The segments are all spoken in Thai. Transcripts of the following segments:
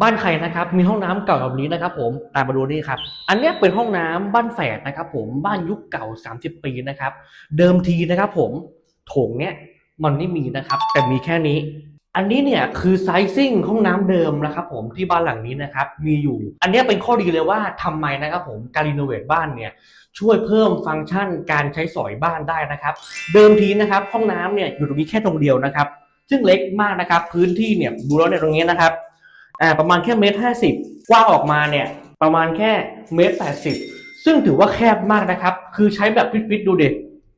บ้านใครนะครับมีห้องน้ำเก่าแบบนี้นะครับ ผมตามมาดูนี่ครับอันนี้เป็นห้องน้ำบ้านแฝดนะครับ ผมบ้านยุคเก่า 30 ปีนะครับ เดิมทีนะครับ ผมโถงเนี้ยมันไม่มีนะครับ แต่มีแค่นี้ อันนี้เนี่ยคือไซซิ่งห้องน้ำเดิมนะครับ ผมที่บ้านหลังนี้นะครับ มีอยู่ อันนี้เป็นข้อดีเลยว่าทำไมนะครับ ผมการรีโนเวทบ้านเนี่ยช่วยเพิ่มฟังก์ชันการใช้สอยบ้านได้นะครับ เดิมทีนะครับ ห้องน้ำเนี่ยอยู่ตรงนี้แค่ตรงเดียวนะครับ ซึ่งเล็กมากนะครับ พื้นที่เนี่ยดูแล้วในยตรงนี้นะครับ อ่าประมาณแค่เมตรห้าสิบกว้างออกมาเนี่ยประมาณแค่เมตรแปดสิบซึ่งถือว่าแคบมากนะครับ คือใช้แบบฟิตๆดูเด็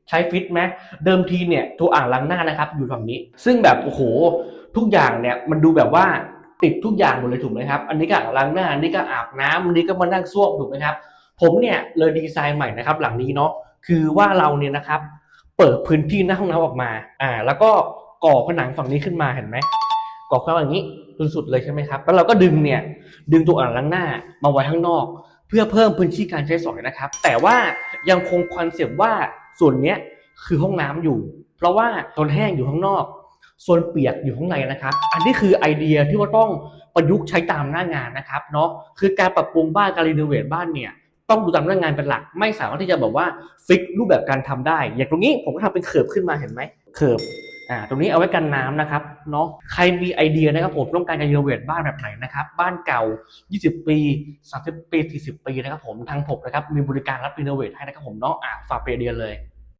ใช้ฟิตไหมเดิมทีเนี่ยตัวอ่างล้างหน้านะครับอยู่ฝั่งนี้ ซึ่งแบบโอ้โหทุกอย่างเนี่ยมันดูแบบว่าติดทุกอย่างหมดเลยถูกไหมครับ อันนี้ก็อ่างล้างหน้าอันนี้ก็อาบน้ำอันนี้ก็มานั่งส้วมถูกไหมครับ ผมเนี่ยเลยดีไซน์ใหม่นะครับ หลังนี้เนาะคือว่าเราเนี่ยนะครับ เปิดพื้นที่หน้าห้องน้ำออกมา อ่า แล้วก็ก่อผนังฝั่งนี้ขึ้นมาเห็นไหม ก่อเข้ามาอย่างนี้จนสุดเลยใช่ไหมครับ แล้วเราก็ดึงเนี่ยดึงตัวอ่างล้างหน้ามาไว้ข้างนอก เพื่อเพิ่มพื้นที่การใช้สอยนะครับ แต่ว่ายังคงคอนเซปต์ว่าส่วนเนี้ยคือห้องน้ำอยู่ เพราะว่าโซนแห้งอยู่ข้างนอกโซนเปียกอยู่ข้างในนะครับ อันนี้คือไอเดียที่ว่าต้องประยุกต์ใช้ตามหน้างานนะครับเนาะคือการปรับปรุงบ้านการรีโนเวทบ้านเนี่ยต้องดูตามหน้างานเป็นหลัก ไม่สามารถที่จะแบบว่าฟิกรูปแบบการทำได้ อย่างตรงนี้ผมก็ทำเป็นเขิบขึ้นมาเห็นไหมเขิบ อ่าตรงนี้เอาไว้กันน้ำนะครับเนาะใครมีไอเดียนะครับผมต้องการจะรีโนเวทบ้านแบบไหนนะครับ บ้านเก่า 20 ปี 30 ปี 40 ปีนะครับผมทางผมนะครับมีบริการรับรีโนเวทให้นะครับผมเนาะอ่าฝากไปเดียเลย